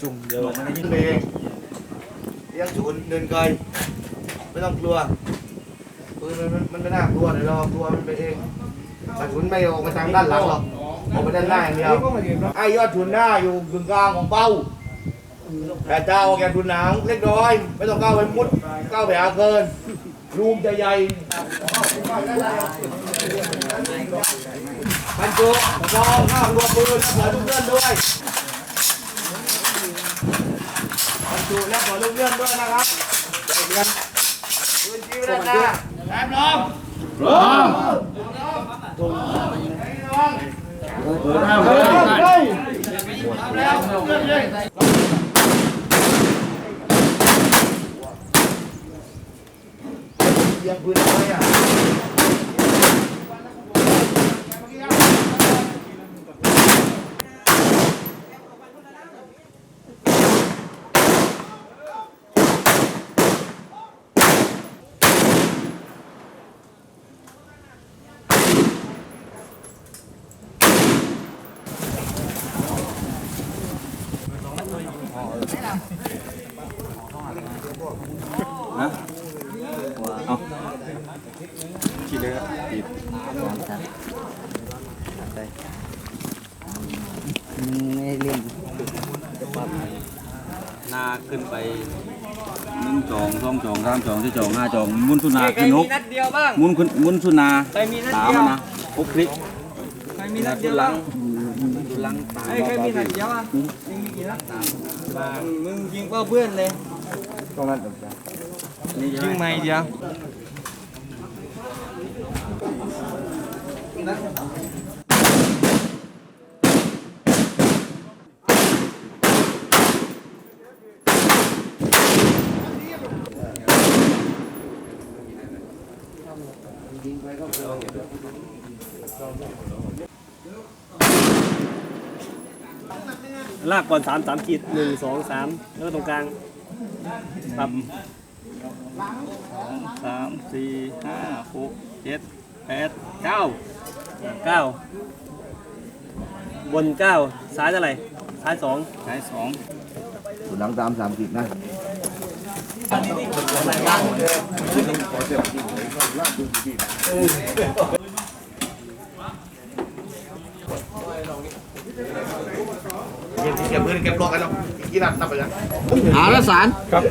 จุ่มเดี๋ยวมันยิ่งเองเลี้ยงฉุนเดินไกลไม่ต้องกลัวปืนมันมันไม่น่ากลัวเดี๋ยวรอกลัวมันไปเองแต่ฉุนไม่ออกมาทางด้านหลังหรอกออกไปด้านหน้าอย่างเดียวไอ้ยอดฉุนหน้าอยู่กึ่งกลางของเป้า แต่เจ้าออกแกฉุนหนังเล็กน้อย ไม่ต้องก้าวไปมุดก้าวไปหาเกินรูมจะใหญ่บรรจุซองห้ามรวมปืนเหลือทุกเพื่อนด้วยบรรจุและขอลูกเลื่อนด้วยนะครับเดือนพื้นที่ไม่ได้หน้าแอบล้อมล้อมล้อมล้อมแล้วเลื่อนเลย เยียงพื้ นเอาไว้อะไม่เล่นนาขึ้นไปหนึ่งจองสองจองสามจองสี่จองห้าจองมุนสุนาขึ้นหกนัดเดียวบ้างมุนขึ้นมุนสุนาใครมีนัดตามเดียวมานะหกคลิกใครมีนัดเดียวหลับ้างงดูหลังตามเฮ้ยใครมีนัดเดียวอะมึงมีกี่นัดมึงยิงเป้าเพื่อนเลยนี่ยิงไม่เดียว ลากก่อนสามสามขีดหนึ่งสองสามแล้วก็ตรงกลางปรับสามสี่ห้าหกเจ็ดแปดเก้า เก้าบนเก้าซ้ายเท่าไหร่ซ้ายสองใช้สองหลังตามสามกิจนะเก็บเก็บเพื่อนเก็บรอกันเนาะกี่นัดนับไปยังหาละสารครับ